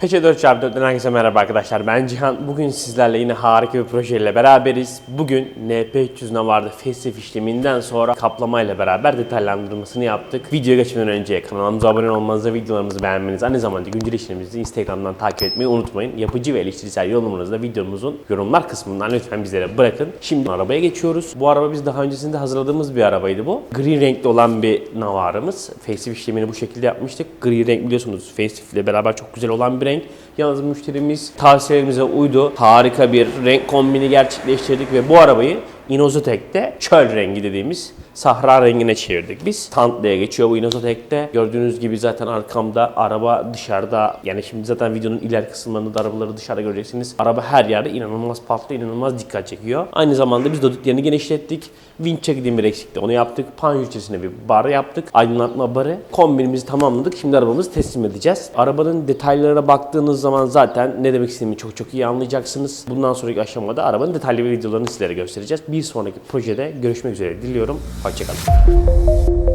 Peçe 4x4'ten herkese merhaba arkadaşlar. Ben Cihan. Bugün sizlerle yine harika bir projeyle beraberiz. Bugün NP300 Navar'da festif işleminden sonra kaplamayla beraber detaylandırmasını yaptık. Videoya geçmeden önce kanalımıza abone olmanızı, videolarımızı beğenmenizi, aynı zamanda güncel işlerimizi Instagram'dan takip etmeyi unutmayın. Yapıcı ve eleştirisel yorumlarınızı da videomuzun yorumlar kısmından lütfen bizlere bırakın. Şimdi arabaya geçiyoruz. Bu araba biz daha öncesinde hazırladığımız bir arabaydı bu. Gri renkli olan bir Navar'ımız. Facelift işlemini bu şekilde yapmıştık. Gri renk biliyorsunuz Facelift ile beraber çok güzel olan bir renk. Yalnız müşterimiz tavsiyelerimize uydu. Harika bir renk kombini gerçekleştirdik ve bu arabayı Inozotek'te çöl rengi dediğimiz sahra rengine çevirdik biz. Tantla'ya geçiyor bu Inozotek'te. Gördüğünüz gibi zaten arkamda araba dışarıda. Yani şimdi zaten videonun iler kısımlarında da arabaları dışarıda göreceksiniz. Araba her yerde inanılmaz patlı, inanılmaz dikkat çekiyor. Aynı zamanda biz dodiklerini genişlettik. Vinç çektiğim bir eksikti. Onu yaptık. Pan içerisine bir bar yaptık. Aydınlatma barı. Kombinimizi tamamladık. Şimdi arabamızı teslim edeceğiz. Arabanın detaylarına baktığınız zaman zaten ne demek istediğimi çok çok iyi anlayacaksınız. Bundan sonraki aşamada arabanın detaylı bir videolarını sizlere göstereceğiz. Bir sonraki projede görüşmek üzere diliyorum. Hoşçakalın.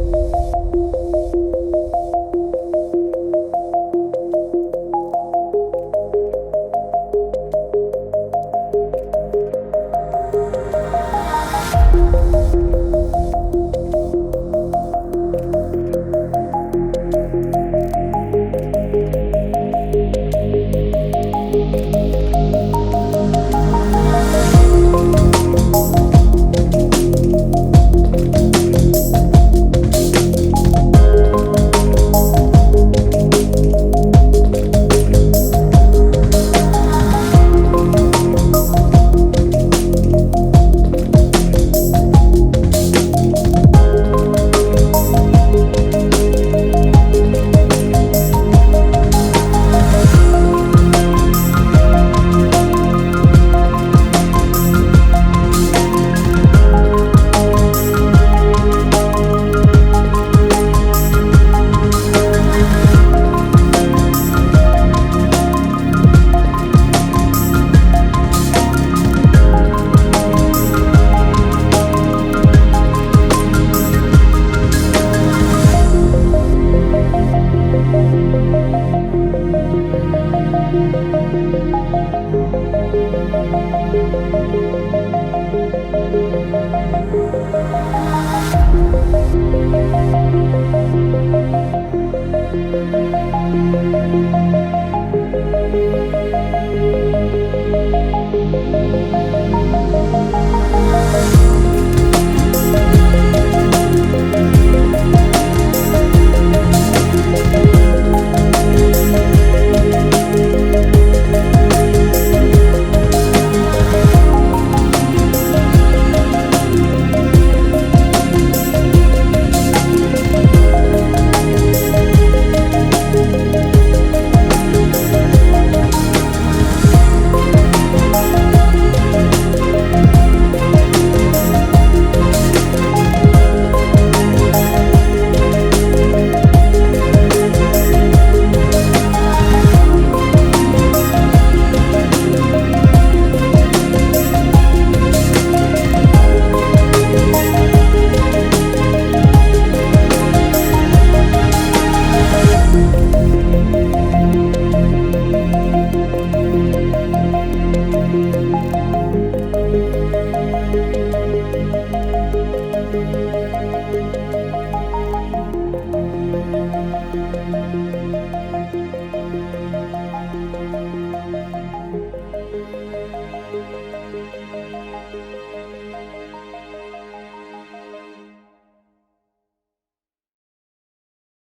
Thank you.